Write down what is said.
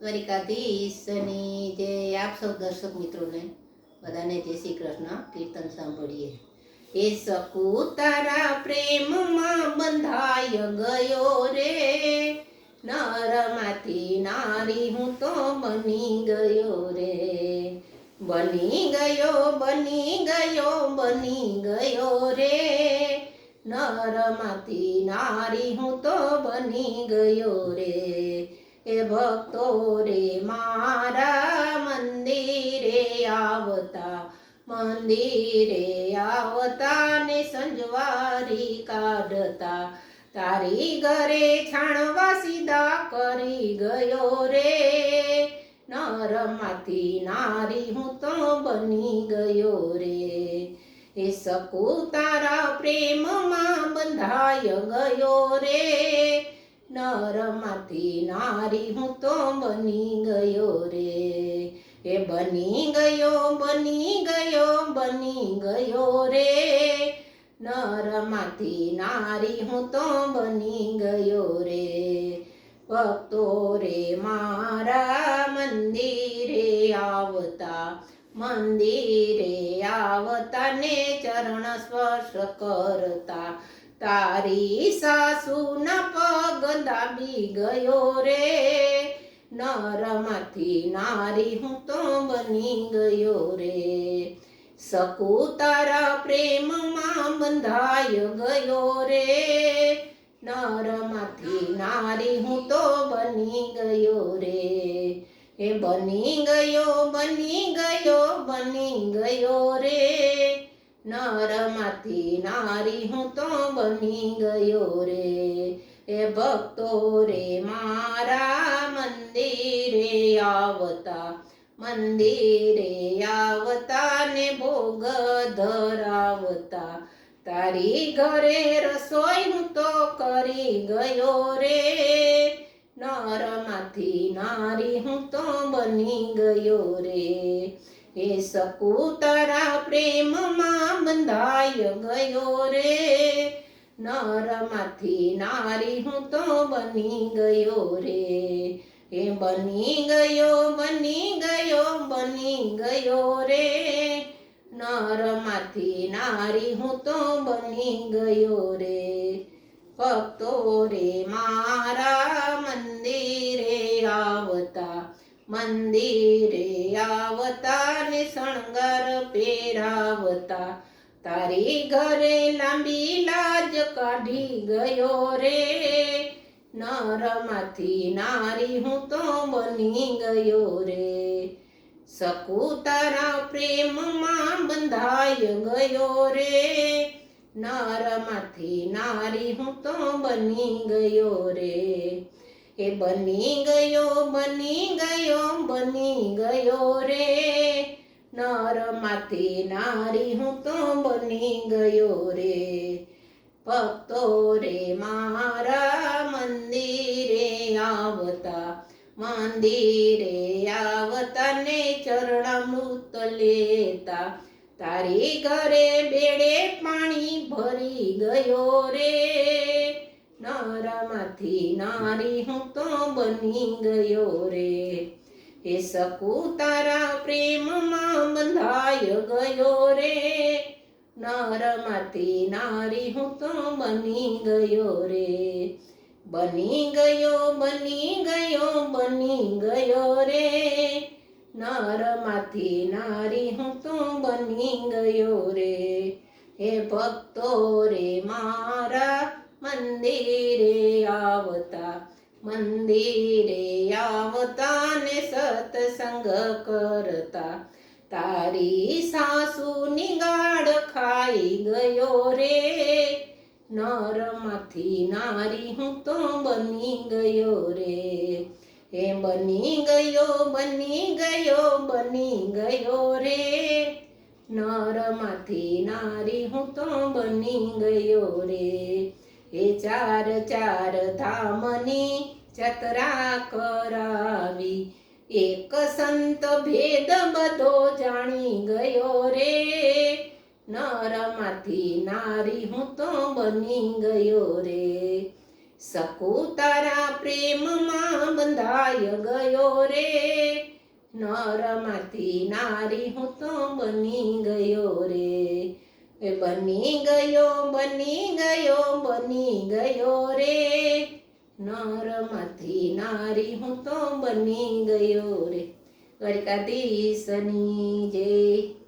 દ્વારિકાધીશની જે આપ સૌ દર્શક મિત્રોને બધાને જય શ્રી કૃષ્ણ. કીર્તન સાંભળીએ. એ સકુ તારા પ્રેમમાં બંધાય ગયો રે. નરમાંથી નારી હું તો બની ગયો રે. બની ગયો બની ગયો બની ગયો રે. નરમાંથી નારી હું તો બની ગયો રે. એ ભક્તો રે મારા મંદિરે આવતા મંદિરે આવતા ને સંજવારી કાઢતા. તારી ઘરે છાણવા સીધા કરી ગયો રે, નરમાંથી નારી હું તો બની ગયો રે. એ સકુ તારા પ્રેમમાં બંધાય ગયો રે નરમાંથી નારી, હું તો બની ગયો રે. એ બની ગયો બની ગયો બની ગયો રે. નરમાંથી નારી, હું તો બની ગયો રે. ભક્તો રે, મારા મંદિરે આવતા મંદિરે આવતા ને ચરણ સ્પર્શ કરતા. તારી સાસુના પગ દાબી ગયો રે. નરમાંથી નારી હું તો બની ગયો રે. સકુ તારા પ્રેમમાં બંધાય ગયો રે. નરમાંથી નારી હું તો બની ગયો રે. એ બની ગયો બની ગયો બની ગયો રે. નરમાંથી નારી હું તો બની ગયો રે. એ ભક્તો રે, મારા મંદિરે આવતા મંદિરે આવતા ને ભોગ ધરાવતા. તારી ઘરે રસોઈ હું તો કરી ગયો રે. નરમાંથી નારી હું તો બની ગયો રે. એ સકુ તારા પ્રેમમાં બંધાય ગયો રે. નરમાંથી નારી હું તો બની ગયો રે. એ બની ગયો બની ગયો બની ગયો રે. નરમાંથી નારી હું તો બની ગયો રે. ભક્તો રે મારા મંદિરે આવતા મંદિરે આવતા ને શણગાર પહેરાવતા. તારી ઘરે લાંબી લાજ કાઢી ગયો રે. નરમાંથી નારી હું તો બની ગયો રે. સકુ તારા પ્રેમમાં બંધાય ગયો રે. નરમાંથી નારી હું તો બની ગયો રે. એ બની ગયો બની ગયો બની ગયો રે. નરમાંથી નારી હું તો બની ગયો રે. ભક્તો રે, મારા મંદિરે આવતા મંદિરે આવતા ને ચરણામૃત લેતા. તારી ઘરે બેડે પાણી ભરી ગયો રે. નારામાંથી નારી હું તો બની ગયો રે. એ સકુ તારા પ્રેમમાં બંધાય ગયો રે. નરમાંથી નારી હું તો બની ગયો રે. બની ગયો બની ગયો બની ગયો રે. નરમાંથી નારી હું તો બની ગયો રે. હે ભક્તો રે મારા, મંદિરે આવતા મંદિરે આવતા ને સત્સંગ કરતા. તારી સાસુની ગાડ ખાઈ ગયો રે. નરમાંથી નારી હું તો બની ગયો રે. એ બની ગયો બની ગયો બની ગયો રે. નરમાંથી નારી હું તો બની ગયો રે. એ ચાર ચાર ધામની ચતરા કરાવી એક સંત ભેદ બધો જાણી ગયો રે. નરમાંથી નારી હું તો બની ગયો રે. સકુ તારા પ્રેમમાં બંધાય ગયો રે. નરમાંથી નારી હું તો બની ગયો રે. બની ગયો બની ગયો બની ગયો રે. નરમાંથી નારી હું તો બની ગયો રે. દ્વારકાધીશની જય.